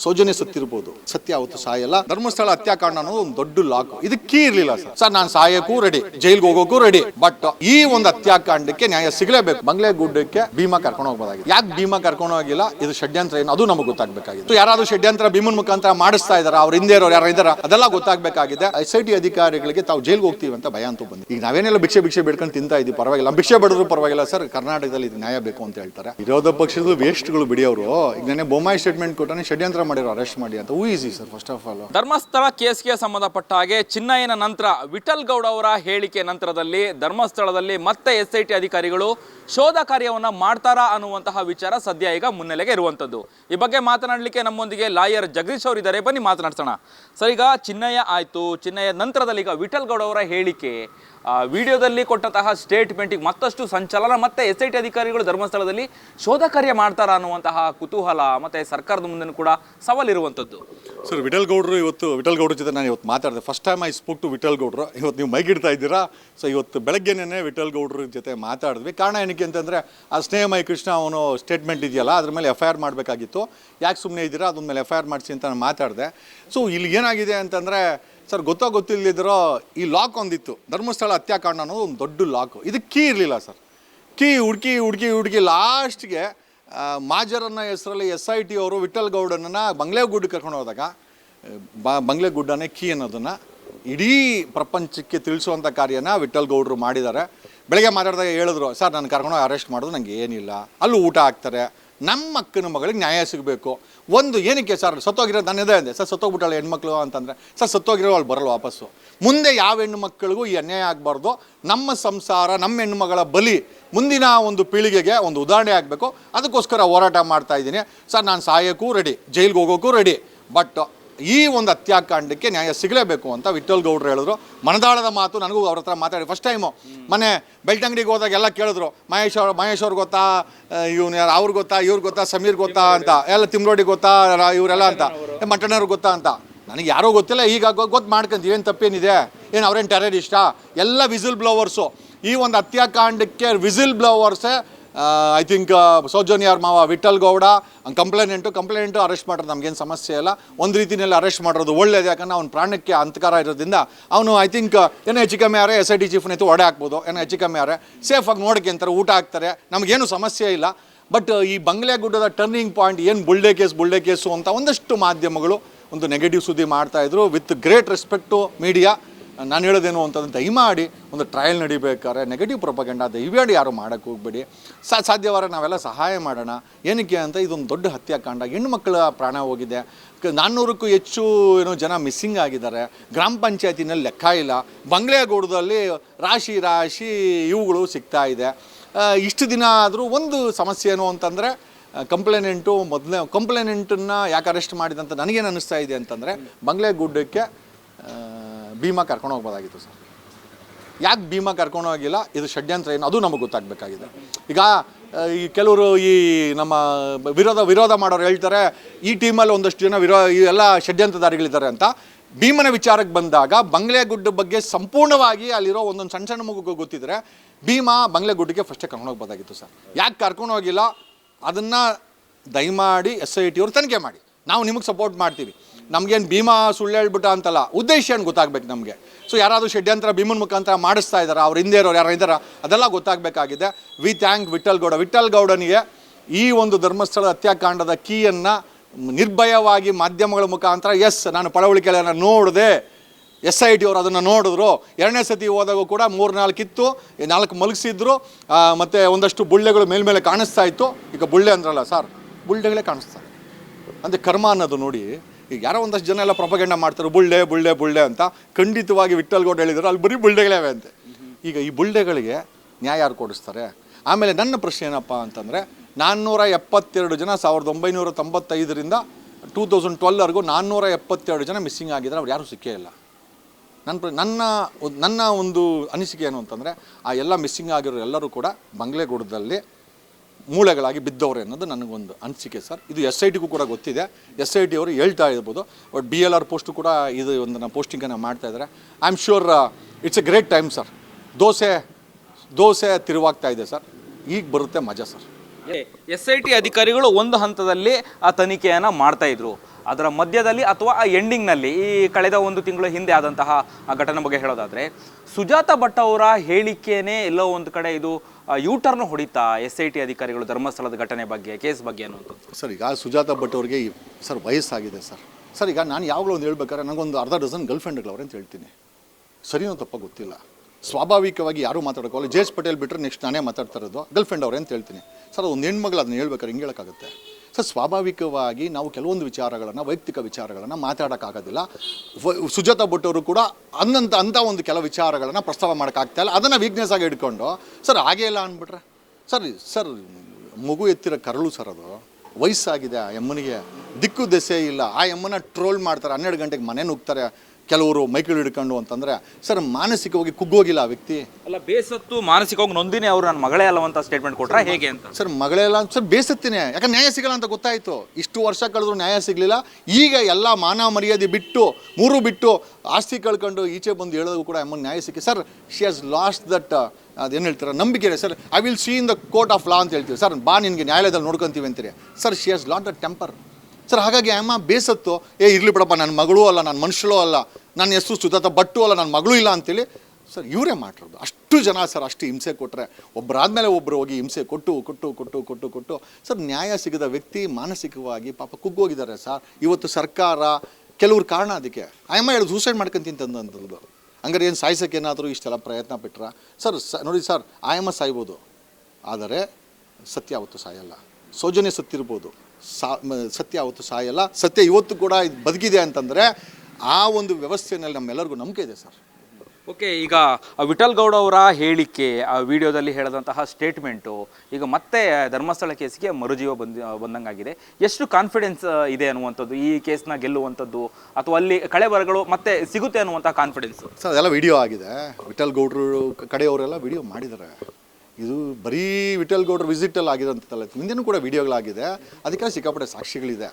ಸೌಜನ್ಯ ಸತ್ತಿರ್ಬೋದು ಸತ್ಯ ಅವತ್ತು ಸಾಯಲ್ಲ. ಧರ್ಮಸ್ಥಳ ಹತ್ಯಾಕಾಂಡ ಅನ್ನೋದು ಒಂದು ದೊಡ್ಡ ಲಾಕ್ ಇದು ಕೀ ಇರ್ಲಿಲ್ಲ ಸರ್. ಸರ್, ನಾನು ಸಾಯಕ್ಕೂ ರೆಡಿ ಜೈಲ್ಗೆ ಹೋಗೋಕ್ಕೂ ರೆಡಿ ಬಟ್ ಈ ಒಂದು ಹತ್ಯಾಕಾಂಡಕ್ಕೆ ನ್ಯಾಯ ಸಿಗಲೇಬೇಕು. ಬಂಗ್ಲೆ ಗುಡ್ಡಕ್ಕೆ ಭೀಮಾ ಕರ್ಕೊಂಡು ಹೋಗ್ಬೋದಾಗಿದೆ. ಯಾಕೆ ಭೀಮಾ ಕರ್ಕೊಂಡು ಹೋಗಿಲ್ಲ? ಇದು ಷಡ್ಯಂತ್ರ ಏನು? ಅದು ನಮಗೆ ಗೊತ್ತಾಗಬೇಕಾಗಿದೆ. ಯಾರಾದ್ರೂ ಷಡ್ಯಂತ್ರ ಭೀಮನ್ ಮುಖಾಂತರ ಮಾಡಿಸ್ತಾ ಇದಾರ ಅವ್ರ ಹಿಂದೆ ಇರೋರು ಯಾರು ಇದಾರ ಅದೆಲ್ಲ ಗೊತ್ತಾಗಬೇಕಾಗಿದೆ. ಎಸ್ ಐ ಟಿ ಅಧಿಕಾರಿಗಳಿಗೆ ತಾವು ಜೈಲ್ಗೆ ಹೋಗ್ತೀವಿ ಅಂತ ಭಯ ಅಂತೂ ಬಂದಿದೆ. ಈಗ ನಾವೇನೆಲ್ಲ ಭಿಕ್ಷೆ ಭಿಕ್ಷೆ ಬಿಡ್ಕೊಂಡು ತಿಂತಾ ಇದೀವಿ? ಪರವಾಗಿಲ್ಲ. ಭಿಕ್ಷೆ ಬೇಡಿದ್ರು ಪರವಾಗಿಲ್ಲ ಸರ್. ಕರ್ನಾಟಕದಲ್ಲಿ ಇದು ನ್ಯಾಯ ಬೇಕು ಅಂತ ಹೇಳ್ತಾರೆ. ವಿರೋಧ ಪಕ್ಷದ ವೇಸ್ಟ್ಗಳು ಬಿಡಿ ಅವರು. ಈಗ ನಾನೇ ಬೊಮ್ಮಾಯಿ ಸ್ಟೇಟ್ಮೆಂಟ್ ಕೊಟ್ಟಾನೆ ಷಡ್ಯಂತ್ರ ಮಾಡಿರೋ ಅರೆಸ್ಟ್ ಮಾಡಿ ಅಂತ. Easy sir first of all Dharmasthala ಕೇಸ್ಗೆ ಸಂಬಂಧಪಟ್ಟ ಹಾಗೆ ಚಿನ್ನಯ್ಯನ ನಂತರ ವಿಠಲ್ ಗೌಡ ಅವರ ಹೇಳಿಕೆ ನಂತರದಲ್ಲಿ ಧರ್ಮಸ್ಥಳದಲ್ಲಿ ಮತ್ತೆ ಎಸ್ ಐ ಟಿ ಅಧಿಕಾರಿಗಳು ಶೋಧ ಕಾರ್ಯವನ್ನ ಮಾಡ್ತಾರಾ ಅನ್ನುವಂತಹ ವಿಚಾರ ಸದ್ಯ ಈಗ ಮುನ್ನೆಲೆಗೆ ಇರುವಂಥದ್ದು ಈ ಬಗ್ಗೆ ಮಾತನಾಡಲಿಕ್ಕೆ ನಮ್ಮೊಂದಿಗೆ ಲಾಯರ್ ಜಗದೀಶ್ ಅವರಿದ್ದಾರೆ ಬನ್ನಿ, ಮಾತನಾಡ್ಸೋಣ. ಸರ್, ಈಗ ಚಿನ್ನಯ್ಯ ಆಯಿತು. ಚಿನ್ನಯ್ಯ ನಂತರದಲ್ಲಿ ಈಗ ವಿಠಲ್ ಗೌಡ ಅವರ ಹೇಳಿಕೆ ವಿಡಿಯೋದಲ್ಲಿ ಕೊಟ್ಟಂತಹ ಸ್ಟೇಟ್ಮೆಂಟಿಗೆ ಮತ್ತಷ್ಟು ಸಂಚಲನ, ಮತ್ತೆ ಎಸ್ ಐ ಟಿ ಅಧಿಕಾರಿಗಳು ಧರ್ಮಸ್ಥಳದಲ್ಲಿ ಶೋಧ ಕಾರ್ಯ ಮಾಡ್ತಾರಾ ಅನ್ನುವಂತಹ ಕುತೂಹಲ, ಮತ್ತೆ ಸರ್ಕಾರದ ಮುಂದೆ ಕೂಡ ಸವಾಲಿರುವಂಥದ್ದು. ಸರ್ ವಿಠಲ್ ಗೌಡ್ರು ಇವತ್ತು, ವಿಠಲ್ ಗೌಡ್ರ ಜೊತೆ ನಾನು ಇವತ್ತು ಮಾತಾಡಿದೆ. First time I spoke to Vitthal ಗೌಡ್ರು. ಇವತ್ತು ನೀವು ಮೈಗಿಡ್ತಾ ಇದ್ದೀರಾ? ಸೊ ಇವತ್ತು ಬೆಳಗ್ಗೆನೇ ವಿಠಲ್ ಗೌಡ್ರ ಜೊತೆ ಮಾತಾಡಿದ್ವಿ. ಕಾರಣ ಏನಕ್ಕೆ ಅಂತಂದರೆ, ಆ ಸ್ನೇಹ ಮೈ ಕೃಷ್ಣ ಅವನು ಸ್ಟೇಟ್ಮೆಂಟ್ ಇದೆಯಲ್ಲ, ಅದ್ರ ಮೇಲೆ ಎಫ್ ಐ ಆರ್ ಮಾಡಬೇಕಾಗಿತ್ತು. ಯಾಕೆ ಸುಮ್ಮನೆ ಇದ್ದೀರಾ? ಅದ್ರ ಮೇಲೆ ಎಫ್ ಐ ಆರ್ ಮಾಡಿಸಿ ಅಂತ ನಾನು ಮಾತಾಡಿದೆ. ಸೊ ಇಲ್ಲಿ ಏನಾಗಿದೆ ಅಂತಂದರೆ ಸರ್, ಗೊತ್ತೋ ಗೊತ್ತಿಲ್ಲದಿರೋ ಈ ಲಾಕ್ ಒಂದಿತ್ತು. ಧರ್ಮಸ್ಥಳ ಹತ್ಯಾಕಾಂಡ ಅನ್ನೋದು ಒಂದು ದೊಡ್ಡ ಲಾಕು. ಇದು ಕೀ ಇರಲಿಲ್ಲ ಸರ್. ಕೀ ಹುಡುಕಿ ಹುಡುಕಿ ಹುಡುಕಿ ಲಾಸ್ಟ್ಗೆ ಮಾಜರನ್ನ ಹೆಸರಲ್ಲಿ ಎಸ್ ಐ ಟಿ ಅವರು ವಿಠಲ್ ಗೌಡನನ್ನು ಬಂಗ್ಲೆಗುಡ್ಡ ಕರ್ಕೊಂಡು ಹೋದಾಗ, ಬ, ಬಂಗ್ಲೆಗುಡ್ಡನೇ ಕೀ ಅನ್ನೋದನ್ನು ಇಡೀ ಪ್ರಪಂಚಕ್ಕೆ ತಿಳಿಸುವಂಥ ಕಾರ್ಯನ ವಿಠಲ್ ಗೌಡರು ಮಾಡಿದ್ದಾರೆ. ಬೆಳಗ್ಗೆ ಮಾತಾಡಿದಾಗ ಹೇಳಿದ್ರು, ಸರ್, ನಾನು ಕರ್ಕೊಂಡು ಅರೆಸ್ಟ್ ಮಾಡೋದು ನನಗೆ ಏನಿಲ್ಲ. ಅಲ್ಲೂ ಊಟ ಹಾಕ್ತಾರೆ. ನಮ್ಮ ಅಕ್ಕನ ಮಗಳಿಗೆ ನ್ಯಾಯ ಸಿಗಬೇಕು. ಒಂದು ಏನಕ್ಕೆ ಸರ್ ಸತ್ತೋಗಿರೋ ನನ್ನದೇ ಅಂದೆ. ಸರ್, ಸತ್ತೋಗ್ಬಿಟ್ಟಾಳೆ ಹೆಣ್ಮಕ್ಳು ಅಂತಂದರೆ, ಸರ್ ಸತ್ತೋಗಿರೋ ಅವ್ಳು ಬರಲ್ಲ ವಾಪಸ್ಸು. ಮುಂದೆ ಯಾವ ಹೆಣ್ಣು ಈ ಅನ್ಯಾಯ ಆಗಬಾರ್ದು. ನಮ್ಮ ಸಂಸಾರ, ನಮ್ಮ ಹೆಣ್ಣುಮಗಳ ಬಲಿ ಮುಂದಿನ ಒಂದು ಪೀಳಿಗೆಗೆ ಒಂದು ಉದಾಹರಣೆ ಆಗಬೇಕು. ಅದಕ್ಕೋಸ್ಕರ ಹೋರಾಟ ಮಾಡ್ತಾ ಇದ್ದೀನಿ. ಸರ್, ನಾನು ಸಾಯೋಕ್ಕೂ ರೆಡಿ ಜೈಲಿಗೆ ಹೋಗೋಕ್ಕೂ ರೆಡಿ ಬಟ್ ಈ ಒಂದು ಹತ್ಯಾಕಾಂಡಕ್ಕೆ ನ್ಯಾಯ ಸಿಗಲೇಬೇಕು ಅಂತ ವಿಠಲ್ ಗೌಡ್ರು ಹೇಳಿದ್ರು. ಮನದಾಳದ ಮಾತು ನನಗೂ ಅವ್ರ ಹತ್ರ ಮಾತಾಡಿ. ಫಸ್ಟ್ ಟೈಮು ಮನೆ ಬೆಳ್ತಂಗಡಿಗೆ ಹೋದಾಗ ಎಲ್ಲ ಕೇಳಿದ್ರು. ಮಹೇಶ್ ಅವ್ರು, ಮಹೇಶ್ ಅವ್ರಿಗೆ ಗೊತ್ತಾ? ಇವನು ಯಾರು, ಅವ್ರು ಗೊತ್ತಾ? ಇವ್ರು ಗೊತ್ತಾ? ಸಮೀರ್ ಗೊತ್ತಾ ಅಂತ. ಎಲ್ಲ ತಿಮ್ರೋಡಿ ಗೊತ್ತಾ? ಇವರೆಲ್ಲ ಅಂತ. ಮಟನವ್ರು ಗೊತ್ತಾ ಅಂತ. ನನಗೆ ಯಾರೋ ಗೊತ್ತಿಲ್ಲ. ಈಗ ಗೊತ್ತು ಮಾಡ್ಕೊಂತೀವಿ ಏನು ತಪ್ಪೇನಿದೆ? ಏನು ಅವ್ರೇನು ಟೆರರಿಸ್ಟಾ ಎಲ್ಲ ವಿಸಿಲ್ ಬ್ಲೋವರ್ಸು ಈ ಒಂದು ಹತ್ಯಾಕಾಂಡಕ್ಕೆ ವಿಸಿಲ್ ಬ್ಲೋವರ್ಸೇ ಐ ಥಿಂಕ್ ಸೌಜನ್ಯಾರ್ ಮಾವ Vitthal Gowda complaint complaint arrest ಮಾಡೋದು ನಮಗೇನು ಸಮಸ್ಯೆ ಇಲ್ಲ. ಒಂದು ರೀತಿಯಲ್ಲಿ ಅರೆಸ್ಟ್ ಮಾಡೋದು ಒಳ್ಳೇದು, ಯಾಕಂದ್ರೆ ಅವ್ನ ಪ್ರಾಣಕ್ಕೆ ಅಂತಕಾರ ಇರೋದ್ರಿಂದ ಅವನು ಐ ಥಿಂಕ್ ಏನೋ ಹೆಚ್ಚು ಕಮ್ಮಿ ಯಾರೇ ಎಸ್ ಐ ಟಿ ಚೀಫ್ನ ಎತ್ತು ಒಡೆ ಹಾಕ್ಬೋದು. ಏನೋ ಹೆಚ್ಚು ಕಮ್ಮಿ ಯಾರೇ ಸೇಫಾಗಿ ನೋಡ್ಕೊಂತಾರೆ ಊಟ ಹಾಕ್ತಾರೆ. ನಮಗೇನು ಸಮಸ್ಯೆ ಇಲ್ಲ. ಬಟ್ ಈ ಬಂಗ್ಲೆ ಗುಡ್ಡದ ಟರ್ನಿಂಗ್ ಪಾಯಿಂಟ್ ಏನು ಬುಳ್ಳೆ ಕೇಸ್, ಬುಳ್ಳೆ ಕೇಸು ಅಂತ ಒಂದಷ್ಟು ಮಾಧ್ಯಮಗಳು ಒಂದು ನೆಗೆಟಿವ್ ಸುದ್ದಿ ಮಾಡ್ತಾಯಿದ್ರು ವಿತ್ ಗ್ರೇಟ್ ರೆಸ್ಪೆಕ್ಟು ಮೀಡಿಯಾ ನಾನು ಹೇಳೋದೇನು ಅಂತಂದ್ರೆ ದಯಮಾಡಿ ಒಂದು ಟ್ರಯಲ್ ನಡಿಬೇಕಾದ್ರೆ ನೆಗೆಟಿವ್ ಪ್ರೊಪಗೆಂಡ ದಯಮಾಡಿ ಯಾರು ಮಾಡೋಕ್ಕೆ ಹೋಗ್ಬೇಡಿ. ಸಾ ಸಾಧ್ಯವಾರ ನಾವೆಲ್ಲ ಸಹಾಯ ಮಾಡೋಣ. ಏನಕ್ಕೆ ಅಂತ ಇದೊಂದು ದೊಡ್ಡ ಹತ್ಯಾಕಾಂಡ. ಹೆಣ್ಣುಮಕ್ಕಳ ಪ್ರಾಣ ಹೋಗಿದೆ. ನಾನ್ನೂರಕ್ಕೂ ಹೆಚ್ಚು ಏನೋ ಜನ ಮಿಸ್ಸಿಂಗ್ ಆಗಿದ್ದಾರೆ. ಗ್ರಾಮ ಪಂಚಾಯತಿನಲ್ಲಿ ಲೆಕ್ಕ ಇಲ್ಲ. ಬಂಗ್ಲೆಗೂಡದಲ್ಲಿ ರಾಶಿ ರಾಶಿ ಇವುಗಳು ಸಿಗ್ತಾ ಇದೆ. ಇಷ್ಟು ದಿನ ಆದರೂ ಒಂದು ಸಮಸ್ಯೆ ಏನು ಅಂತಂದರೆ ಕಂಪ್ಲೇನೆಂಟು ಮೊದಲನೇ ಕಂಪ್ಲೇನೆಂಟನ್ನು ಯಾಕೆ ಅರೆಸ್ಟ್ ಮಾಡಿದಂತ ನನಗೇನು ಅನ್ನಿಸ್ತಾ ಇದೆ ಅಂತಂದರೆ ಬಂಗ್ಲೆಗುಡ್ಡಕ್ಕೆ ಆ, ಭೀಮಾ ಕರ್ಕೊಂಡು ಹೋಗ್ಬೋದಾಗಿತ್ತು ಸರ್. ಯಾಕೆ ಭೀಮಾ ಕರ್ಕೊಂಡು ಹೋಗಿಲ್ಲ? ಇದು ಷಡ್ಯಂತ್ರ ಏನು? ಅದು ನಮಗೆ ಗೊತ್ತಾಗಬೇಕಾಗಿದೆ. ಈಗ ಈ ಕೆಲವರು ಈ ನಮ್ಮ ವಿರೋಧ ವಿರೋಧ ಮಾಡೋರು ಹೇಳ್ತಾರೆ, ಈ ಟೀಮಲ್ಲಿ ಒಂದಷ್ಟು ಜನ ವಿರೋ, ಈ ಎಲ್ಲ ಷಡ್ಯಂತ್ರಧಾರಿಗಳಿದ್ದಾರೆ ಅಂತ. ಭೀಮನ ವಿಚಾರಕ್ಕೆ ಬಂದಾಗ ಬಂಗ್ಲೆಗುಡ್ಡ ಬಗ್ಗೆ ಸಂಪೂರ್ಣವಾಗಿ ಅಲ್ಲಿರೋ ಒಂದೊಂದು ಸಣ್ಣ ಸಣ್ಣ ಮಗು ಗೊತ್ತಿದ್ರೆ ಭೀಮಾ ಬಂಗ್ಲೆಗುಡ್ಡಕ್ಕೆ ಫಸ್ಟೇ ಕರ್ಕೊಂಡು ಹೋಗ್ಬೋದಾಗಿತ್ತು ಸರ್. ಯಾಕೆ ಕರ್ಕೊಂಡು ಹೋಗಿಲ್ಲ? ಅದನ್ನು ದಯಮಾಡಿ ಎಸ್ ಐ ಟಿ ಅವ್ರು ತನಿಖೆ ಮಾಡಿ. ನಾವು ನಿಮಗೆ ಸಪೋರ್ಟ್ ಮಾಡ್ತೀವಿ. ನಮಗೇನು ಭೀಮಾ ಸುಳ್ಳು ಹೇಳ್ಬಿಟ್ಟ ಅಂತಲ್ಲ, ಉದ್ದೇಶ ಏನು ಗೊತ್ತಾಗಬೇಕು ನಮಗೆ? ಸೊ ಯಾರಾದರೂ ಷಡ್ಯಂತ್ರ ಭೀಮನ್ ಮುಖಾಂತರ ಮಾಡಿಸ್ತಾ ಇದ್ದಾರೆ? ಅವ್ರು ಹಿಂದೆ ಇರೋರು ಯಾರು ಇದ್ದಾರ? ಅದೆಲ್ಲ ಗೊತ್ತಾಗಬೇಕಾಗಿದೆ. We thank Vitthal Gowda. Vithal ಗೌಡನಿಗೆ ಈ ಒಂದು ಧರ್ಮಸ್ಥಳ ಹತ್ಯಾಕಾಂಡದ ಕೀಯನ್ನು ನಿರ್ಭಯವಾಗಿ ಮಾಧ್ಯಮಗಳ ಮುಖಾಂತರ ಎಸ್ ನಾನು ಪಳವಳಿಕೆಗಳನ್ನು ನೋಡಿದೆ. ಎಸ್ ಐ ಟಿ ಅವರು ಅದನ್ನು ನೋಡಿದ್ರು. ಎರಡನೇ ಸತಿ ಹೋದಾಗೂ ಕೂಡ ಮೂರು ನಾಲ್ಕು ಇತ್ತು ನಾಲ್ಕು ಮಲಗಿಸಿದ್ರು. ಮತ್ತು ಒಂದಷ್ಟು ಬುಳ್ಳೆಗಳು ಮೇಲ್ಮೇಲೆ ಕಾಣಿಸ್ತಾ ಇತ್ತು. ಈಗ ಬುಳ್ಳೆ ಅಂದ್ರಲ್ಲ ಸರ್, ಬುಳ್ಳೆಗಳೇ ಕಾಣಿಸ್ತಾರೆ ಅಂದರೆ ಕರ್ಮ ಅನ್ನೋದು ನೋಡಿ ಈಗ ಯಾರೋ ಒಂದಷ್ಟು ಜನ ಎಲ್ಲ ಪ್ರಪಗಂಡ ಮಾಡ್ತಾರೆ, ಬುಳ್ಳೆ ಬುಳ್ಳೆ ಬುಳ್ಳೆ ಅಂತ ಖಂಡಿತವಾಗಿ ವಿಠಲ್ ಗೌಡ ಹೇಳಿದ್ರು. ಅಲ್ಲಿ ಬರೀ ಬುಳ್ಳೆಗಳೇವೆ ಅಂತೆ. ಈಗ ಈ ಬುಳ್ಳೆಗಳಿಗೆ ನ್ಯಾಯ ಯಾರು ಕೊಡಿಸ್ತಾರೆ? ಆಮೇಲೆ ನನ್ನ ಪ್ರಶ್ನೆ ಏನಪ್ಪ ಅಂತಂದರೆ ನಾನ್ನೂರ ಎಪ್ಪತ್ತೆರಡು ಜನ ಸಾವಿರದ ಒಂಬೈನೂರ ತೊಂಬತ್ತೈದರಿಂದ ಟೂ ತೌಸಂಡ್ ಟ್ವೆಲ್ವರೆಗೂ ನಾನ್ನೂರ ಎಪ್ಪತ್ತೆರಡು ಜನ ಮಿಸ್ಸಿಂಗ್ ಆಗಿದ್ದಾರೆ ಅವ್ರು ಯಾರೂ ಸಿಕ್ಕೇ ಇಲ್ಲ. ನನ್ನ ಪ್ರ- ನನ್ನ ನನ್ನ ಒಂದು ಅನಿಸಿಕೆ ಏನು ಅಂತಂದರೆ, ಆ ಎಲ್ಲ ಮಿಸ್ಸಿಂಗ್ ಆಗಿರೋ ಎಲ್ಲರೂ ಕೂಡ ಬಂಗ್ಲೆಗೂಡದಲ್ಲಿ ಮೂಳೆಗಳಾಗಿ ಬಿದ್ದವ್ರೆ ಅನ್ನೋದು ನನಗೊಂದು ಅನಿಸಿಕೆ ಸರ್. ಇದು ಎಸ್ ಐ ಟಿಗೂ ಕೂಡ ಗೊತ್ತಿದೆ. ಎಸ್ ಐ ಟಿ ಅವರು ಹೇಳ್ತಾ ಇರ್ಬೋದು but B L R post ಕೂಡ ಇದು ಒಂದು ಪೋಸ್ಟಿಂಗನ್ನು ಮಾಡ್ತಾ ಇದ್ದಾರೆ I am sure it's a great time sir dosa dosa ತಿರುವಾಗ್ತಾ ಇದೆ ಸರ್ ಈಗ ಬರುತ್ತೆ ಮಜಾ ಸರ್ ಎಸ್ ಐ ಟಿ ಅಧಿಕಾರಿಗಳು ಒಂದು ಹಂತದಲ್ಲಿ ಆ ತನಿಖೆಯನ್ನು ಮಾಡ್ತಾ ಇದ್ರು. ಅದರ ಮಧ್ಯದಲ್ಲಿ ಅಥವಾ ಆ ಎಂಡಿಂಗ್ನಲ್ಲಿ ಈ ಕಳೆದ ಒಂದು ತಿಂಗಳ ಹಿಂದೆ ಆದಂತಹ ಘಟನೆ ಬಗ್ಗೆ ಹೇಳೋದಾದರೆ, ಸುಜಾತ ಭಟ್ ಅವರ ಹೇಳಿಕೆನೇ ಎಲ್ಲೋ ಒಂದು ಕಡೆ ಇದು ಯೂಟರ್ನ್ ಹೊಡಿತಾ ಎಸ್ ಐ ಟಿ ಅಧಿಕಾರಿಗಳು ಧರ್ಮಸ್ಥಳದ ಘಟನೆ ಬಗ್ಗೆ ಕೇಸ್ ಬಗ್ಗೆ ಅನ್ನೋದು. ಸರ್, ಈಗ ಸುಜಾತ ಭಟ್ ಅವರಿಗೆ ಸರ್, ವಯಸ್ಸಾಗಿದೆ ಸರ್. ಸರ್, ಈಗ ನಾನು ಯಾವಾಗಲೂ ಒಂದು ಹೇಳ್ಬೇಕಾದ್ರೆ ನನಗೊಂದು ಅರ್ಧ ಡಜನ್ ಗರ್ಲ್ ಫ್ರೆಂಡ್ಗಳವ್ರೆ ಅಂತ ಹೇಳ್ತೀನಿ. ಸರಿನೋ ತಪ್ಪ ಗೊತ್ತಿಲ್ಲ. ಸ್ವಾಭಾವಿಕವಾಗಿ ಯಾರೂ ಮಾತಾಡೋಕ್ಕಲ್ಲ ಜೆ ಪಟೇಲ್ ಬಿಟ್ಟರೆ ನೆಕ್ಸ್ಟ್ ನಾನೇ ಮಾತಾಡ್ತಾ ಇರೋದು ಗರ್ಲ್ ಫ್ರೆಂಡ್ ಅವ್ರೆ ಅಂತ ಹೇಳ್ತೀನಿ. ಸರ್, ಒಂದು ಹೆಣ್ಮಗಳು ಅದನ್ನ ಹೇಳ್ಬೇಕಾದ್ರೆ ಹಿಂಗೆ ಹೇಳೋಕ್ಕಾಗುತ್ತೆ? ಸರ್ ಸ್ವಾಭಾವಿಕವಾಗಿ ನಾವು ಕೆಲವೊಂದು ವಿಚಾರಗಳನ್ನು, ವೈಯಕ್ತಿಕ ವಿಚಾರಗಳನ್ನು ಮಾತಾಡೋಕ್ಕಾಗೋದಿಲ್ಲ. ಸುಜಾತ ಭಟ್ ಅವರು ಕೂಡ ಅಂದಂಥ ಅಂಥ ಒಂದು ಕೆಲವು ವಿಚಾರಗಳನ್ನು ಪ್ರಸ್ತಾವ ಮಾಡೋಕ್ಕಾಗ್ತಾ ಇಲ್ಲ. ಅದನ್ನು ವೀಕ್ನೆಸ್ ಆಗಿ ಇಟ್ಕೊಂಡು ಸರ್, ಹಾಗೇ ಇಲ್ಲ ಅಂದ್ಬಿಟ್ರೆ? ಸರ್ ಸರ್, ಮಗು ಎತ್ತಿರೋ ಕರಳು ಸರ್ ಅದು. ವಯಸ್ಸಾಗಿದೆ, ಆ ಎಮ್ಮನಿಗೆ ದಿಕ್ಕು ದೆಸೆ ಇಲ್ಲ. ಆ ಎಮ್ಮನ ಟ್ರೋಲ್ ಮಾಡ್ತಾರೆ. ಹನ್ನೆರಡು ಗಂಟೆಗೆ ಮನೆ ನುಗ್ತಾರೆ. ಕೆಲವರು ಮೈಕಲ್ ಹಿಡ್ಕೊಂಡು ಅಂತಂದ್ರೆ ಸರ್ ಮಾನಸಿಕವಾಗಿ ಕುಗ್ಗೋಗಿಲ್ಲ ಆ ವ್ಯಕ್ತಿ? ಅಲ್ಲ ಬೇಸತ್ತು ಮಾನಸಿಕವಾಗಿ ನೊಂದಿನಿ ಅವರು ನನ್ನ ಮಗಳೇ ಅಲ್ಲವಂತ ಸ್ಟೇಟ್ಮೆಂಟ್ ಕೊಟ್ರೆ ಹೇಗೆ ಅಂತ? ಸರ್ ಮಗಳೇ ಮಗಳೆಲ್ಲ ಸರ್ ಬೇಸತ್ತಿನೇ. ಯಾಕಂದ್ರೆ ನ್ಯಾಯ ಸಿಗಲ್ಲ ಅಂತ ಗೊತ್ತಾಯಿತು. ಇಷ್ಟು ವರ್ಷ ಕಳೆದ್ರು ನ್ಯಾಯ ಸಿಗಲಿಲ್ಲ. ಈಗ ಎಲ್ಲ ಮಾನ ಮರ್ಯಾದೆ ಬಿಟ್ಟು ಮೂರು ಬಿಟ್ಟು ಆಸ್ತಿ ಕಳ್ಕೊಂಡು ಈಚೆ ಬಂದು ಹೇಳೋದು ಕೂಡ ಅಮ್ಮನ ನ್ಯಾಯ ಸಿಕ್ಕಿ sir she has lost that ಅದೇನು ಹೇಳ್ತಾರೆ ನಂಬಿಕೆ ಇದೆ sir I will see in the court of law ಅಂತ ಹೇಳ್ತೀವಿ. ಸರ್ ಬಾ ನಿನಗೆ ನ್ಯಾಯಾಲಯದಲ್ಲಿ ನೋಡ್ಕೊಂತೀವಿ ಅಂತೀರಿ. Sir she has lot the temper sir, ಹಾಗಾಗಿ ಅಮ್ಮ ಬೇಸತ್ತು, ಏ, ಇರಲಿ ಬಿಡಪ್ಪ ನನ್ನ ಮಗಳೂ ಅಲ್ಲ ನನ್ನ ಮನುಷ್ಯಳೂ ಅಲ್ಲ ನನ್ನ ಹೆಸರು ಸುಧಾತ ಬಟ್ಟು ಅಲ್ಲ ನನ್ನ ಮಗಳೂ ಇಲ್ಲ ಅಂತೇಳಿ ಸರ್, ಇವರೇ ಮಾಡಿರೋದು ಅಷ್ಟು ಜನ ಸರ್, ಅಷ್ಟು ಹಿಂಸೆ ಕೊಟ್ಟರೆ ಒಬ್ಬರಾದ್ಮೇಲೆ ಒಬ್ಬರು ಹೋಗಿ ಹಿಂಸೆ ಕೊಟ್ಟು ಕೊಟ್ಟು ಕೊಟ್ಟು ಕೊಟ್ಟು ಕೊಟ್ಟು, ಸರ್, ನ್ಯಾಯ ಸಿಗದ ವ್ಯಕ್ತಿ ಮಾನಸಿಕವಾಗಿ ಪಾಪ ಕುಗ್ಗೋಗಿದ್ದಾರೆ ಸರ್. ಇವತ್ತು ಸರ್ಕಾರ ಕೆಲವ್ರು ಕಾರಣ ಅದಕ್ಕೆ. ಆಯಮ್ಮ ಹೇಳಿ ಸೂಸೈಡ್ ಮಾಡ್ಕೊಂತೀನಿ ತಂದಂಥದ್ದು ಹಂಗಾರೆ ಏನು ಸಾಯಿಸೋಕೆ ಏನಾದರೂ ಇಷ್ಟೆಲ್ಲ ಪ್ರಯತ್ನ ಬಿಟ್ರ ಸರ್, ಸ, ನೋಡಿ ಸರ್, ಆಯಮ್ಮ ಸಾಯ್ಬೋದು. ಆದರೆ ಸತ್ಯ ಅವತ್ತು ಸಾಯಲ್ಲ. ಸೌಜನ್ಯ ಸತ್ತಿರ್ಬೋದು. ಸಾ ಸತ್ಯ ಅವತ್ತು ಸಾಯಲ್ಲ. ಸತ್ಯ ಇವತ್ತು ಕೂಡ ಇದು ಬದುಕಿದೆ ಅಂತಂದರೆ ಆ ಒಂದು ವ್ಯವಸ್ಥೆಯಲ್ಲಿ ನಮ್ಮೆಲ್ಲರಿಗೂ ನಂಬಿಕೆ ಇದೆ ಸರ್. ಓಕೆ ಈಗ ವಿಠಲ್ ಗೌಡ ಅವರ ಹೇಳಿಕೆ ಆ ವಿಡಿಯೋದಲ್ಲಿ ಹೇಳಿದಂತಹ ಸ್ಟೇಟ್ಮೆಂಟು ಈಗ ಮತ್ತೆ ಧರ್ಮಸ್ಥಳ ಕೇಸಿಗೆ ಮರುಜೀವ ಬಂದ ಬಂದಂಗಾಗಿದೆ. ಎಷ್ಟು ಕಾನ್ಫಿಡೆನ್ಸ್ ಇದೆ ಅನ್ನುವಂಥದ್ದು? ಈ ಕೇಸ್ನ ಗೆಲ್ಲುವಂಥದ್ದು ಅಥವಾ ಅಲ್ಲಿ ಕಳೆಬರಗಳು ಮತ್ತೆ ಸಿಗುತ್ತೆ ಅನ್ನುವಂಥ ಕಾನ್ಫಿಡೆನ್ಸ್ ಸರ್ ಅದೆಲ್ಲ ವಿಡಿಯೋ ಆಗಿದೆ. ವಿಠಲ್ ಗೌಡ್ರು ಕಡೆಯವರೆಲ್ಲ ವಿಡಿಯೋ ಮಾಡಿದ್ದಾರೆ. ಇದು ಬರೀ ವಿಠಲ್ ಗೌಡ್ರ ವಿಸಿಟಲ್ಲಿ ತಲೆ ಹಿಂದೆನೂ ಕೂಡ ವೀಡಿಯೋಗಳಾಗಿದೆ. ಅದಕ್ಕೆ ಸಿಕ್ಕಾಪಟ್ಟೆ ಸಾಕ್ಷಿಗಳಿದೆ.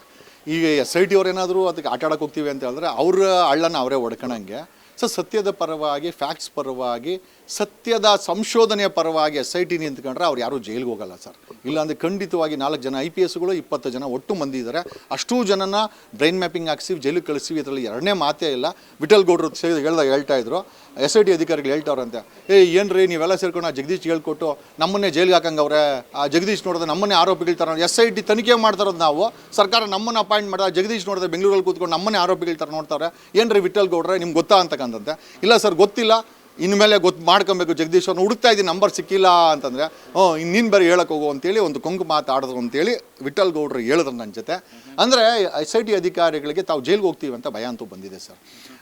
ಈಗ ಎಸ್ ಐ ಟಿ ಅವ್ರೇನಾದರೂ ಅದಕ್ಕೆ ಆಟ ಆಡೋಕೆ ಹೋಗ್ತೀವಿ ಅಂತ ಹೇಳಿದ್ರೆ ಅವರ ಹಳ್ಳನ ಅವರೇ ಒಡ್ಕೊಳಂಗೆ ಸೊ ಸತ್ಯದ ಪರವಾಗಿ ಫ್ಯಾಕ್ಟ್ಸ್ ಪರವಾಗಿ ಸತ್ಯದ ಸಂಶೋಧನೆಯ ಪರವಾಗಿ ಎಸ್ ಐ ಟಿ ನಿಂತ್ಕೊಂಡ್ರೆ ಅವ್ರು ಯಾರೂ ಜೈಲಿಗೆ ಹೋಗಲ್ಲ ಸರ್. ಇಲ್ಲಾಂದರೆ ಖಂಡಿತವಾಗಿ ನಾಲ್ಕು ಜನ ಐ ಪಿ ಎಸ್ಗಳು ಇಪ್ಪತ್ತು ಜನ ಒಟ್ಟು ಮಂದಿ ಇದ್ದಾರೆ ಅಷ್ಟೂ ಜನನ ಬ್ರೈನ್ ಮ್ಯಾಪಿಂಗ್ ಹಾಕ್ಸಿ ಜೈಲಿಗೆ ಕಳಿಸಿವಿ ಇದರಲ್ಲಿ ಎರಡನೇ ಮಾತೇ ಇಲ್ಲ. ವಿಠಲ್ ಗೌಡ್ರು ಹೇಳ್ದಾಗ ಹೇಳ್ತಾ ಇದ್ರು. ಎಸ್ ಐ ಟಿ ಅಧಿಕಾರಿಗಳು ಹೇಳ್ತಾವ್ರಂತೆ ಏ, ಏನ್ರಿ ನೀವೆಲ್ಲ ಸೇರ್ಕೊಂಡು ಆ ಜಗದೀಶ್ ಹೇಳ್ಕೊಟ್ಟು ನಮ್ಮನ್ನೇ ಜೈಲಿಗೆ ಹಾಕಂಗವ್ರೆ. ಆ ಜಗದೀಶ್ ನೋಡಿದ್ರೆ ನಮ್ಮನ್ನೇ ಆರೋಪಿಗಳು ತರ ಎಸ್ ಐ ಟಿ ತನಿಖೆ ಮಾಡ್ತಾರೋದು ನಾವು. ಸರ್ಕಾರ ನಮ್ಮನ್ನು ಅಪಾಯಿಂಟ್ ಮಾಡಿದ ಜಗದೀಶ್ ನೋಡಿದ್ರೆ ಬೆಂಗಳೂರಲ್ಲಿ ಕೂತ್ಕೊಂಡು ನಮ್ಮನ್ನೇ ಆರೋಪಿಗಳ ಥರ ನೋಡ್ತಾರೆ ರೀ ವಿಠಲ್ ಗೌಡ್ರೆ, ನಿಮ್ಗೆ ಗೊತ್ತಾ ಅಂತಕ್ಕಂಥದ್ದೆ ಇಲ್ಲ ಸರ್, ಗೊತ್ತಿಲ್ಲ. ಇನ್ಮೇಲೆ ಗೊತ್ತು ಮಾಡ್ಕೊಬೇಕು, ಜಗದೀಶ್ ಅವ್ರನ್ನ ಹುಡುಕ್ತಾ ಇದ್ದೀನಿ, ನಂಬರ್ ಸಿಕ್ಕಿಲ್ಲ ಅಂತಂದರೆ ಹ್ಞೂ ಇನ್ನೀನು ಬೇರೆ ಹೇಳಕ್ಕೆ ಹೋಗು ಅಂತೇಳಿ ಒಂದು ಕೊಂಕು ಮಾತಾಡಿದ್ರು ಅಂತೇಳಿ ವಿಠಲ್ ಗೌಡ್ರು ಹೇಳಿದ್ರು ನನ್ನ ಜೊತೆ. ಅಂದರೆ ಎಸ್ ಐ ಟಿ ಅಧಿಕಾರಿಗಳಿಗೆ ತಾವು ಜೈಲಿಗೆ ಹೋಗ್ತೀವಿ ಅಂತ ಭಯ ಅಂತೂ ಬಂದಿದೆ ಸರ್.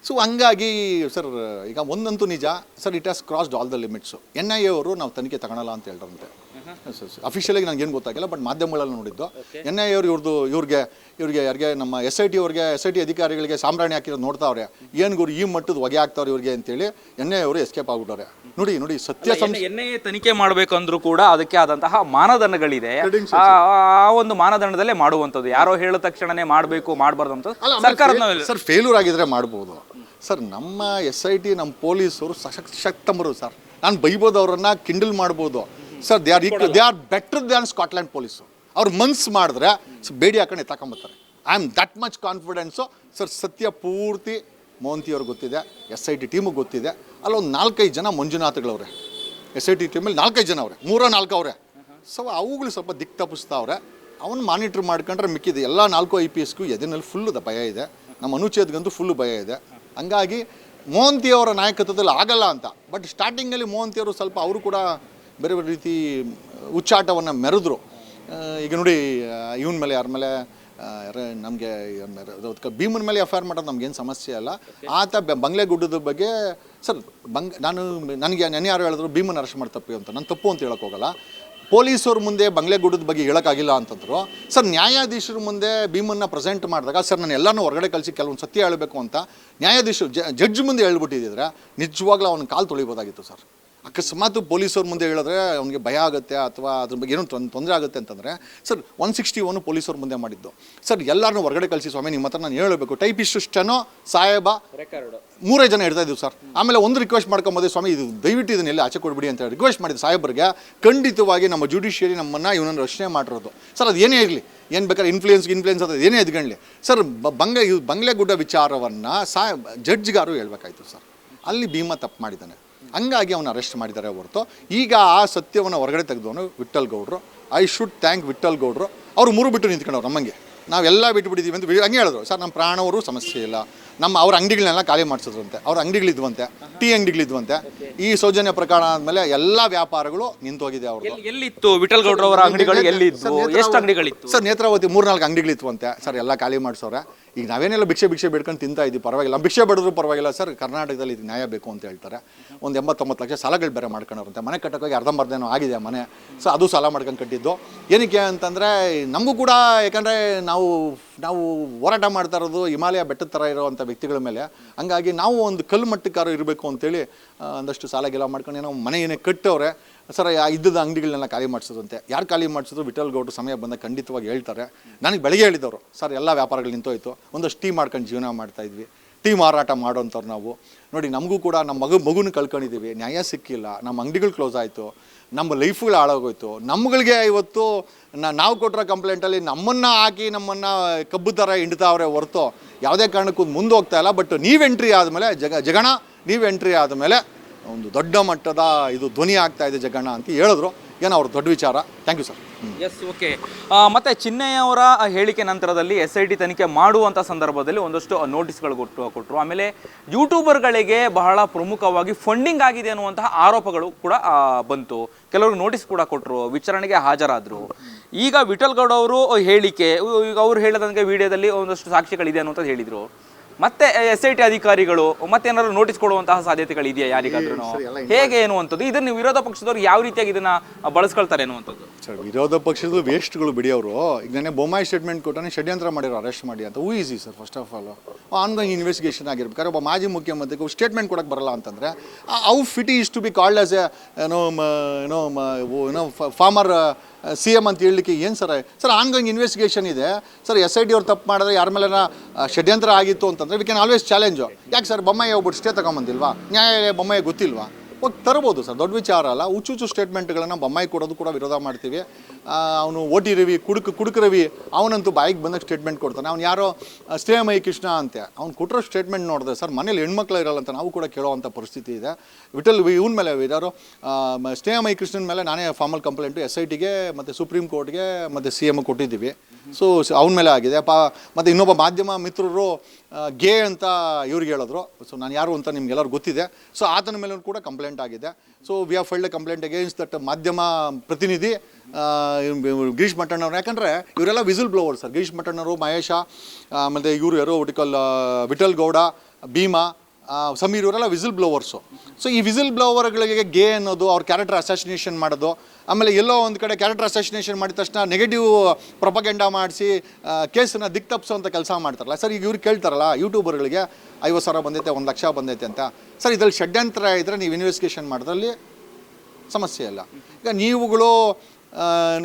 ಸೊ ಹಂಗಾಗಿ ಸರ್, ಈಗ ಒಂದಂತೂ ನಿಜ, sir it has crossed all the limits N I A ಅವರು ನಾವು ತನಿಖೆ ತಗೊಳಲ್ಲ ಅಂತ ಹೇಳ್ರಂತೆ. ಅಫಿಷಿಯಲಾಗಿ ನನಗೆ ಏನು ಗೊತ್ತಾಗಿಲ್ಲ ಬಟ್ ಮಾಧ್ಯಮಗಳಲ್ಲಿ ನೋಡಿದ್ದು. ಎನ್ ಐ ಅವ್ರು ಇವ್ರದ್ದು ಇವ್ರಿಗೆ ಇವ್ರಿಗೆ ಯಾರಿಗೆ ನಮ್ಮ ಎಸ್ ಐ ಟಿ ಅವ್ರಿಗೆ ಎಸ್ ಐ ಟಿ ಅಧಿಕಾರಿಗಳಿಗೆ ಸಾಮ್ರಾಣಿ ಹಾಕಿರೋದು ನೋಡ್ತಾವ್ರೆ. ಏನು ಗುರು ಈ ಮಟ್ಟದ ಹೊಗೆ ಆಗ್ತಾವ್ರೆ ಇವ್ರಿಗೆ ಅಂತೇಳಿ ಎನ್ ಐ ಅವರು ಎಸ್ಕೇಪ್ ಆಗ್ಬಿಟ್ಟವ್ರೆ. ನೋಡಿ ನೋಡಿ ಸತ್ಯ ಎನ್ ಐ ತನಿಖೆ ಮಾಡಬೇಕಂದ್ರೂ ಕೂಡ ಅದಕ್ಕೆ ಆದಂತಹ ಮಾನದಂಡಗಳಿದೆ. ಆ ಒಂದು ಮಾನದಂಡದಲ್ಲೇ ಮಾಡುವಂಥದ್ದು. ಯಾರೋ ಹೇಳಿದ ತಕ್ಷಣನೇ ಮಾಡಬೇಕು ಮಾಡಬಾರ್ದು ಅಂತ ಸರ್ಕಾರದ ಸರ್ ಫೇಲ್ಯೂರ್ ಆಗಿದ್ರೆ ಮಾಡ್ಬೋದು. ಸರ್ ನಮ್ಮ ಎಸ್ ಐ ಟಿ ನಮ್ಮ ಪೊಲೀಸರು ಸಶಕ್ತಮರು ಸರ್. ನಾನು ಬೈಬೋದು ಅವ್ರನ್ನ ಕಿಂಡಲ್ ಮಾಡ್ಬೋದು. Sir they are equal they are better than Scotland police ಅವ್ರು ಮನ್ಸ್ ಮಾಡಿದ್ರೆ ಬೇಡಿ ಹಾಕೊಂಡು ಎತ್ತಾಕೊಂಬತ್ತಾರೆ I am that much confidence sir ಸತ್ಯ ಪೂರ್ತಿ ಮೋಹಂತಿ ಅವ್ರಿಗೆ ಗೊತ್ತಿದೆ ಎಸ್ ಐ ಟಿ ಟೀಮಿಗೆ ಗೊತ್ತಿದೆ. ಅಲ್ಲೊಂದು ನಾಲ್ಕೈದು ಜನ ಮಂಜುನಾಥ್ಗಳವ್ರೆ. ಎಸ್ ಐ ಟಿ ಟೀಮಲ್ಲಿ ನಾಲ್ಕೈದು ಜನ ಅವ್ರೆ ಮೂರ ನಾಲ್ಕು ಅವ್ರೆ. ಸೊ ಅವುಗಳು ಸ್ವಲ್ಪ ದಿಕ್ ತಪ್ಪಿಸ್ತಾವ್ರೆ. ಅವನು ಮಾನಿಟ್ರ್ ಮಾಡ್ಕೊಂಡ್ರೆ ಮಿಕ್ಕಿದೆ. ಎಲ್ಲ ನಾಲ್ಕು ಐ ಪಿ ಎಸ್ಗೂ ಎದಿನಲ್ಲಿ ಫುಲ್ಲು ಭಯ ಇದೆ. ನಮ್ಮ ಅನುಚ್ಛೇದ್ಗಂತೂ ಫುಲ್ಲು ಭಯ ಇದೆ. ಹಂಗಾಗಿ ಮೋಹಂತಿ ಅವರ ನಾಯಕತ್ವದಲ್ಲಿ ಆಗಲ್ಲ ಅಂತ. ಬಟ್ ಸ್ಟಾರ್ಟಿಂಗಲ್ಲಿ ಮೋಹಂತಿ ಅವರು ಸ್ವಲ್ಪ ಅವರು ಕೂಡ ಬೇರೆ ಬೇರೆ ರೀತಿ ಉಚ್ಚಾಟವನ್ನು ಮೆರೆದ್ರು. ಈಗ ನೋಡಿ ಇವನ ಮೇಲೆ ಯಾರ ಮೇಲೆ ನಮಗೆ ಭೀಮನ ಮೇಲೆ ಎಫ್ ಐ ಆರ್ ಮಾಡೋದು ನಮ್ಗೇನು ಸಮಸ್ಯೆ ಅಲ್ಲ. ಆತ ಬಂಗ್ಲೆ ಗುಡ್ಡದ ಬಗ್ಗೆ ಸರ್ ಬಂಗ್ ನಾನು ನನಗೆ ನೆನೆ ಯಾರು ಹೇಳಿದ್ರು ಭೀಮನ ಅರೆಸ್ಟ್ ಮಾಡಿ ತಪ್ಪಿ ಅಂತ. ನಾನು ತಪ್ಪು ಅಂತ ಹೇಳೋಕ್ಕೋಗಲ್ಲ ಹೋಗಲ್ಲ. ಪೊಲೀಸವ್ರ ಮುಂದೆ ಬಂಗ್ಲೆಗುಡ್ಡದ ಬಗ್ಗೆ ಹೇಳೋಕ್ಕಾಗಿಲ್ಲ ಅಂತಂದರು. ಸರ್ ನ್ಯಾಯಾಧೀಶರ ಮುಂದೆ ಭೀಮನ್ನ ಪ್ರೆಸೆಂಟ್ ಮಾಡಿದಾಗ ಸರ್ ನಾನು ಎಲ್ಲನೂ ಹೊರಗಡೆ ಕಳಿಸಿ ಕೆಲವೊಂದು ಸತ್ಯ ಹೇಳಬೇಕು ಅಂತ ನ್ಯಾಯಾಧೀಶರು ಜಡ್ಜ್ ಮುಂದೆ ಹೇಳ್ಬಿಟ್ಟಿದ್ದಿದ್ರೆ ನಿಜವಾಗ್ಲೂ ಅವನ ಕಾಲು ತೊಳಿಬೋದಾಗಿತ್ತು ಸರ್. ಅಕಸ್ಮಾತ್ ಪೊಲೀಸವ್ರ ಮುಂದೆ ಹೇಳಿದ್ರೆ ಅವ್ನಿಗೆ ಭಯ ಆಗುತ್ತೆ ಅಥವಾ ಅದ್ರ ಬಗ್ಗೆ ಏನೋ ತೊಂದರೆ ಆಗುತ್ತೆ ಅಂತಂದರೆ ಸರ್ ಒನ್ ಸಿಕ್ಸ್ಟಿ ಒನ್ ಪೊಲೀಸವ್ರ ಮುಂದೆ ಮಾಡಿದ್ದು. ಸರ್ ಎಲ್ಲರನ್ನೂ ಹೊರಗಡೆ ಕಳಿಸಿ ಸ್ವಾಮಿ ನಿಮ್ಮ ಹತ್ರ ನಾನು ಹೇಳಬೇಕು. ಟೈಪಿಸ್ಟು ಸ್ಟೆನೋ ಸಾಹೇಬ ಮೂರೇ ಜನ ಇಡ್ತಾ ಇದ್ದೀವಿ ಸರ್. ಆಮೇಲೆ ಒಂದು ರಿಕ್ವೆಸ್ಟ್ ಮಾಡ್ಕೊಂಬೋದೇ ಸ್ವಾಮಿ ಇದು ದಯವಿಟ್ಟು ಇದನ್ನ ಎಲ್ಲಿ ಆಚೆ ಕೊಡ್ಬಿಡಿ ಅಂತ ರಿಕ್ವೆಸ್ಟ್ ಮಾಡಿದ್ದು ಸಾಹೇಬರಿಗೆ ಖಂಡಿತವಾಗಿ ನಮ್ಮ ಜುಡಿಷಿಯರಿ ನಮ್ಮನ್ನು ಇವನನ್ನು ರಕ್ಷಣೆ ಮಾಡಿರೋದು. ಸರ್ ಅದು ಏನೇ ಇರಲಿ ಏನು ಬೇಕಾದ್ರೆ ಇನ್ಫ್ಲೂಯೆನ್ಸ್ ಇನ್ಫ್ಲೂಯೆನ್ಸ್ ಅದು ಏನೇ ಎದ್ಕೊಳ್ಳಿ ಸರ್ ಬಂಗ್ಲೆ ಬಂಗ ಬಂಗ್ಲೆ ಗುಡ್ಡ ವಿಚಾರವನ್ನು ಸಾ ಜಡ್ಜ್ಗಾರು ಹೇಳ್ಬೇಕಾಯ್ತು ಸರ್. ಅಲ್ಲಿ ಭೀಮ ತಪ್ಪು ಮಾಡಿದ್ದಾನೆ. ಹಂಗಾಗಿ ಅವನ ಅರೆಸ್ಟ್ ಮಾಡಿದ್ದಾರೆ ಹೊರತು. ಈಗ ಆ ಸತ್ಯವನ್ನು ಹೊರಗಡೆ ತೆಗೆದವನು ವಿಠಲ್ ಗೌಡ್ರು ಐ ಶುಡ್ ಥ್ಯಾಂಕ್ ವಿಠಲ್ ಗೌಡ್ರು ಅವ್ರು ಮೂರು ಬಿಟ್ಟು ನಿಂತ್ಕೊಂಡವ್ರು ನಮ್ಮಂಗೆ. ನಾವೆಲ್ಲ ಬಿಟ್ಟು ಬಿಟ್ಟಿದ್ದೀವಿ ಅಂತ ಹಂಗೆ ಹೇಳಿದ್ರು. ಸರ್ ನಮ್ಮ ಪ್ರಾಣವರು ಸಮಸ್ಯೆ ಇಲ್ಲ. ನಮ್ಮ ಅವ್ರ ಅಂಗಡಿಗಳನ್ನೆಲ್ಲ ಖಾಲಿ ಮಾಡಿಸಿದ್ರಂತೆ. ಅವ್ರ ಅಂಗಡಿಗಳಿದ್ವಂತೆ. ಟೀ ಅಂಗಡಿಗಳಿದ್ವಂತೆ. ಈ ಸೌಜನ್ಯ ಪ್ರಕರಣ ಆದಮೇಲೆ ಎಲ್ಲ ವ್ಯಾಪಾರಗಳು ನಿಂತೋಗಿದೆ ಅವರು ಎಲ್ಲಿ- ಎಲ್ಲಿತ್ತು ವಿಠಲ್ ಗೌಡ್ರವರ ಅಂಗಡಿಗಳು ಎಲ್ಲಿತ್ತು ಎಷ್ಟು ಅಂಗಡಿಗಳಿತ್ತು? ಸರ್ ನೇತ್ರಾವತಿ ಮೂರ್ನಾಲ್ಕು ಅಂಗಡಿಗಳಿತ್ವಂತೆ ಸರ್ ಎಲ್ಲ ಖಾಲಿ ಮಾಡಿಸೋರೆ ಈಗ ನಾವೇನೆಲ್ಲ ಭಿಕ್ಷೆ ಭಿಕ್ಷೆ ಬೇಡ್ಕೊಂಡು ತಿಂತಾ ಇದ್ದೀವಿ, ಪರವಾಗಿಲ್ಲ. ಭಿಕ್ಷೆ ಬೇಡಿದ್ರು ಪರವಾಗಿಲ್ಲ ಸರ್. ಕರ್ನಾಟಕದಲ್ಲಿ ಇದು ನ್ಯಾಯ ಬೇಕು ಅಂತ ಹೇಳ್ತಾರೆ. ಒಂದು ಎಂಬತ್ತೊಂಬತ್ತು ಲಕ್ಷ ಸಾಲಗಳು ಬೇರೆ ಮಾಡ್ಕೊಂಡವ್ರಂತೆ ಮನೆ ಕಟ್ಟೋಕ್ಕಾಗಿ ಅರ್ಧಂಬರ್ಧನೋ ಆಗಿದೆ ಮನೆ. ಸೊ ಅದು ಸಾಲ ಮಾಡ್ಕೊಂಡು ಕಟ್ಟಿದ್ದು. ಏನಕ್ಕೆ ಅಂತಂದರೆ, ನಮಗೂ ಕೂಡ ಯಾಕಂದರೆ ನಾವು ನಾವು ಹೋರಾಟ ಮಾಡ್ತಾ ಇರೋದು ಹಿಮಾಲಯ ಬೆಟ್ಟದ ಥರ ಇರೋವಂಥ ವ್ಯಕ್ತಿಗಳ ಮೇಲೆ. ಹಂಗಾಗಿ ನಾವು ಒಂದು ಕಲ್ಲು ಮಟ್ಟಕ್ಕಾರು ಇರಬೇಕು ಅಂತೇಳಿ ಒಂದಷ್ಟು ಸಾಲ ಗೆಲ್ಲ ಮಾಡ್ಕೊಂಡು ಏನೋ ಮನೆ ಏನೇ ಕಟ್ಟವ್ರೆ ಸರ್ ಇದ್ದದ ಅಂಗಡಿಗಳನ್ನೆಲ್ಲ ಖಾಲಿ ಮಾಡಿಸೋದಂತೆ ಯಾರು ಖಾಲಿ ಮಾಡಿಸಿದ್ರು? ವಿಠಲ್ ಗೌಡ್ರು ಸಮಯ ಬಂದ ಖಂಡಿತವಾಗಿ ಹೇಳ್ತಾರೆ. ನನಗೆ ಬೆಳಗ್ಗೆ ಹೇಳಿದವರು, ಸರ್, ಎಲ್ಲ ವ್ಯಾಪಾರಗಳು ನಿಂತೋಯ್ತು. ಒಂದಷ್ಟು ಟೀ ಮಾಡ್ಕೊಂಡು ಜೀವನ ಮಾಡ್ತಾ ಇದ್ವಿ. ಟೀ ಮಾರಾಟ ಮಾಡೋಂಥವ್ರು ನಾವು. ನೋಡಿ, ನಮಗೂ ಕೂಡ ನಮ್ಮ ಮಗು, ಮಗುನ ಕಳ್ಕೊಂಡಿದ್ದೀವಿ ನ್ಯಾಯ ಸಿಕ್ಕಿಲ್ಲ. ನಮ್ಮ ಅಂಗಡಿಗಳು ಕ್ಲೋಸ್ ಆಯಿತು. ನಮ್ಮ ಲೈಫ್ಗಳು ಹಾಳಾಗೋಯ್ತು. ನಮ್ಗಳಿಗೆ ಇವತ್ತು ನಾವು ಕೊಟ್ಟಿರೋ ಕಂಪ್ಲೇಂಟಲ್ಲಿ ನಮ್ಮನ್ನು ಹಾಕಿ, ನಮ್ಮನ್ನು ಕಬ್ಬು ಥರ ಹಿಂಡ್ತಾವ್ರೆ ಹೊರತು. ಯಾವುದೇ ಕಾರಣಕ್ಕೂ ಮುಂದೆ ಹೋಗ್ತಾ ಇಲ್ಲ. ಬಟ್ ನೀವು ಎಂಟ್ರಿ ಆದಮೇಲೆ ಜಗ, ಜಗಣ, ನೀವು ಎಂಟ್ರಿ ಆದಮೇಲೆ ಒಂದು ದೊಡ್ಡ ಮಟ್ಟದ ಇದು ಧ್ವನಿ ಆಗ್ತಾ ಇದೆ ಜಗಣ್ಣ ಅಂತ ಹೇಳಿದ್ರು. ಏನೋ ಅವ್ರ ದೊಡ್ಡ ವಿಚಾರ. Thank you sir yes okay ಮತ್ತೆ ಚಿನ್ನಯ್ಯವರ ಹೇಳಿಕೆ ನಂತರದಲ್ಲಿ ಎಸ್ ಐ ಟಿ ತನಿಖೆ ಮಾಡುವಂಥ ಸಂದರ್ಭದಲ್ಲಿ ಒಂದಷ್ಟು ನೋಟಿಸ್ಗಳು ಕೊಟ್ಟು ಕೊಟ್ಟರು ಆಮೇಲೆ ಯೂಟ್ಯೂಬರ್ಗಳಿಗೆ ಬಹಳ ಪ್ರಮುಖವಾಗಿ ಫಂಡಿಂಗ್ ಆಗಿದೆ ಅನ್ನುವಂತಹ ಆರೋಪಗಳು ಕೂಡ ಬಂತು. ಕೆಲವರು ನೋಟಿಸ್ ಕೂಡ ಕೊಟ್ಟರು ವಿಚಾರಣೆಗೆ ಹಾಜರಾದರು. ಈಗ ವಿಠಲ್ ಗೌಡ ಅವರು ಹೇಳಿಕೆ ಈಗ ಅವ್ರು ಹೇಳಿದಂಗೆ ವಿಡಿಯೋದಲ್ಲಿ ಒಂದಷ್ಟು ಸಾಕ್ಷಿಗಳಿದೆ ಅನ್ನುವಂಥದ್ದು ಹೇಳಿದರು. ಮತ್ತೆ ಎಸ್ ಐ ಟಿ ಅಧಿಕಾರಿಗಳು ಮತ್ತೇನಾದ್ರು ನೋಟಿಸ್ ಕೊಡುವಂತಹ ಸಾಧ್ಯತೆಗಳು ಇದೆಯಾ ಯಾರಿಗಾದ್ರೂ? ಹೇಗೆ ಅನ್ನುವಂಥದ್ದು ಇದನ್ನು ವಿರೋಧ ಪಕ್ಷದವರು ಯಾವ ರೀತಿಯಾಗಿ ಇದನ್ನ ಬಳಸ್ಕೊಳ್ತಾರೆ ಅನ್ನುವಂಥದ್ದು ಸರ್ ವಿರೋಧ ಪಕ್ಷದ ವೇಸ್ಟ್ಗಳು ಬಿಡಿ ಅವರು. ಈಗ ಬೊಮ್ಮಾಯಿ ಸ್ಟೇಟ್ಮೆಂಟ್ ಕೊಟ್ಟಾನೆ ಷಡ್ಯಂತ್ರ ಮಾಡಿರೋ ಅರೆಸ್ಟ್ ಮಾಡಿ ಅಂತ. Who is he sir first of all ongoing investigation ಆಗಿರ್ಬೇಕಾದ್ರೆ ಒಬ್ಬ ಮಾಜಿ ಮುಖ್ಯಮಂತ್ರಿಗೆ ಸ್ಟೇಟ್ಮೆಂಟ್ ಕೊಡಕ್ಕೆ ಬರಲ್ಲ ಅಂತಂದರೆ ಅವು ಫಿಟಿ is to be called as a ಏನೋ ಏನೋ ಏನೋ ಫಾರ್ಮರ್ ಸಿ ಎಂ ಅಂತ ಹೇಳಲಿಕ್ಕೆ ಏನು ಸರ್ ಸರ್ ಆನ್ಗೋಯಿಂಗ್ ಇನ್ವೆಸ್ಟಿಗೇಷನ್ ಇದೆ. ಸರ್ ಎಸ್ ಐ ಡಿ ಅವ್ರು ತಪ್ಪು ಮಾಡಿದ್ರೆ ಯಾರ ಮೇಲೆ ಷಡ್ಯಂತ್ರ ಆಗಿತ್ತು ಅಂತಂದರೆ ವಿ ಕ್ಯಾನ್ ಆಲ್ವೇಸ್ ಚಾಲೆಂಜು ಯಾಕೆ ಸರ್, ಬೊಮ್ಮಾಯಿ ಒಬ್ಬರು ಸ್ಟೇ ತಗೊಂಬಂದಿಲ್ವಾ? ನ್ಯಾಯಾಲಯ ಬೊಮ್ಮಾಯಿ ಗೊತ್ತಿಲ್ವಾ? ಹೋಗಿ ತರ್ಬೋದು ಸರ್. ದೊಡ್ಡ ವಿಚಾರ ಅಲ್ಲ. ಹುಚ್ಚು ಹುಚ್ಚು ಸ್ಟೇಟ್ಮೆಂಟ್ಗಳನ್ನು ಬೊಮ್ಮಾಯಿ ಕೊಡೋದು ಕೂಡ ವಿರೋಧ ಮಾಡ್ತೀವಿ. ಅವನು ಓಟಿ ರವಿ, ಕುಡುಕು ಕುಡುಕು ರವಿ, ಅವನಂತೂ ಬಾಯಿಗೆ ಬಂದಾಗ ಸ್ಟೇಟ್ಮೆಂಟ್ ಕೊಡ್ತಾನೆ. ಅವ್ನು ಯಾರೋ ಸ್ಟೇಮೈ ಕೃಷ್ಣ ಅಂತೆ. ಅವ್ನು ಕೊಟ್ಟಿರೋ ಸ್ಟೇಟ್ಮೆಂಟ್ ನೋಡಿದ್ರೆ ಸರ್, ಮನೇಲಿ ಹೆಣ್ಮಕ್ಳು ಇರಲ್ಲ ಅಂತ ನಾವು ಕೂಡ ಕೇಳೋವಂಥ ಪರಿಸ್ಥಿತಿ ಇದೆ. ವಿಠಲ್, ಇವನ ಮೇಲೆ ಯಾರು ಸ್ಟೇಮೈ ಕೃಷ್ಣನ ಮೇಲೆ ನಾನೇ ಫಾರ್ಮಲ್ ಕಂಪ್ಲೇಂಟು ಎಸ್ ಐ ಟಿಗೆ ಮತ್ತು ಸುಪ್ರೀಂ ಕೋರ್ಟ್ಗೆ ಮತ್ತು ಸಿ ಎಂ ಕೊಟ್ಟಿದ್ದೀವಿ. ಸೊ, ಅವನ ಮೇಲೆ ಆಗಿದೆ. ಪಾ, ಮತ್ತು ಇನ್ನೊಬ್ಬ ಮಾಧ್ಯಮ ಮಿತ್ರರು ಗೇ ಅಂತ ಇವ್ರಿಗೆ ಹೇಳಿದ್ರು. ಸೊ ನಾನು ಯಾರು ಅಂತ ನಿಮ್ಗೆಲ್ಲರೂ ಗೊತ್ತಿದೆ. ಸೊ ಆತನ ಮೇಲೂ ಕೂಡ ಕಂಪ್ಲೇಂಟ್ ಆಗಿದೆ. So we are filed complaint against that ಮಾಧ್ಯಮ ಪ್ರತಿನಿಧಿ ಗಿರೀಶ್ ಮಟ್ಟಣ್ಣವ್ರು ಯಾಕಂದರೆ ಇವರೆಲ್ಲ whistle blower sir Girish Mattannavar Mahesh ಆಮೇಲೆ ಇವರು ಯಾರು ಒಟಿಕಲ್ ವಿಠಲ್ ಗೌಡ, ಭೀಮಾ ಸಮೀರ್ ಇವರೆಲ್ಲ ವಿಸಿಲ್ ಬ್ಲೋವರ್ಸು ಸೊ ಈ ವಿಸಿಲ್ ಬ್ಲೋವರ್ಗಳಿಗೆ ಗೇ ಅನ್ನೋದು, ಅವ್ರ ಕ್ಯಾರೆಕ್ಟರ್ ಅಸಾಸಿನೇಷನ್ ಮಾಡೋದು, ಆಮೇಲೆ ಎಲ್ಲೋ ಒಂದು ಕಡೆ ಕ್ಯಾರೆಕ್ಟರ್ ಅಸಾಸಿನೇಷನ್ ಮಾಡಿದ ತಕ್ಷಣ ನೆಗೆಟಿವ್ ಪ್ರೊಪಗೆಂಡ ಮಾಡಿಸಿ ಕೇಸನ್ನ ದಿಕ್ ತಪ್ಪಿಸೋಂಥ ಕೆಲಸ ಮಾಡ್ತಾರಲ್ಲ. ಸರ್, ಈಗ ಇವ್ರು ಕೇಳ್ತಾರಲ್ಲ ಯೂಟ್ಯೂಬರ್ಗಳಿಗೆ ಐವತ್ತು ಸಾವಿರ ಬಂದೈತೆ, ಒಂದು ಲಕ್ಷ ಬಂದೈತೆ ಅಂತ. ಸರ್, ಇದರಲ್ಲಿ ಷಡ್ಯಂತ್ರ ಇದ್ದರೆ ನೀವು ಇನ್ವೆಸ್ಟಿಗೇಷನ್ ಮಾಡೋದ್ರಲ್ಲಿ ಸಮಸ್ಯೆ ಇಲ್ಲ. ಈಗ ನೀವುಗಳು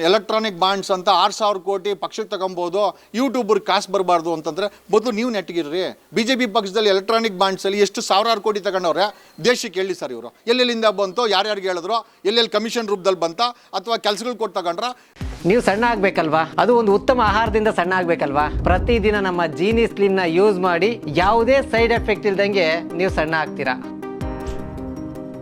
ಎಲೆಕ್ಟ್ರಾನಿಕ್ ಬಾಂಡ್ಸ್ ಅಂತ ಆರು ಸಾವಿರ ಕೋಟಿ ಪಕ್ಷಕ್ಕೆ ತಗೊಬೋದು ಯೂಟ್ಯೂಬರ್ಗೆ ಕಾಸು ಬರಬಾರ್ದು ಅಂತಂದರೆ ಬದಲು ನೀವು ನೆಟ್ಟಿಗಿರ್ರಿ. ಬಿ ಜೆ ಪಿ ಪಕ್ಷದಲ್ಲಿ ಎಲೆಕ್ಟ್ರಾನಿಕ್ ಬಾಂಡ್ಸಲ್ಲಿ ಎಷ್ಟು ಸಾವಿರಾರು ಕೋಟಿ ತಗೊಂಡವ್ರೆ, ದೇಶಕ್ಕೆ ಹೇಳಿ ಸರ್ ಇವರು. ಎಲ್ಲೆಲ್ಲಿಂದ ಬಂತು, ಯಾರ್ಯಾರಿಗೆ ಹೇಳಿದ್ರು, ಎಲ್ಲೆಲ್ಲಿ ಕಮಿಷನ್ ರೂಪದಲ್ಲಿ ಬಂತ, ಅಥವಾ ಕೆಲಸಗಳು ಕೊಟ್ಟು ತಗೊಂಡ್ರ? ನೀವು ಸಣ್ಣ ಆಗ್ಬೇಕಲ್ವಾ? ಅದು ಒಂದು ಉತ್ತಮ ಆಹಾರದಿಂದ ಸಣ್ಣ ಆಗ್ಬೇಕಲ್ವಾ? ಪ್ರತಿದಿನ ನಮ್ಮ ಜೀನಿ ಸ್ಲಿಮ್ನ ಯೂಸ್ ಮಾಡಿ ಯಾವುದೇ ಸೈಡ್ ಎಫೆಕ್ಟ್ ಇಲ್ದಂಗೆ ನೀವು ಸಣ್ಣ ಆಗ್ತೀರಾ?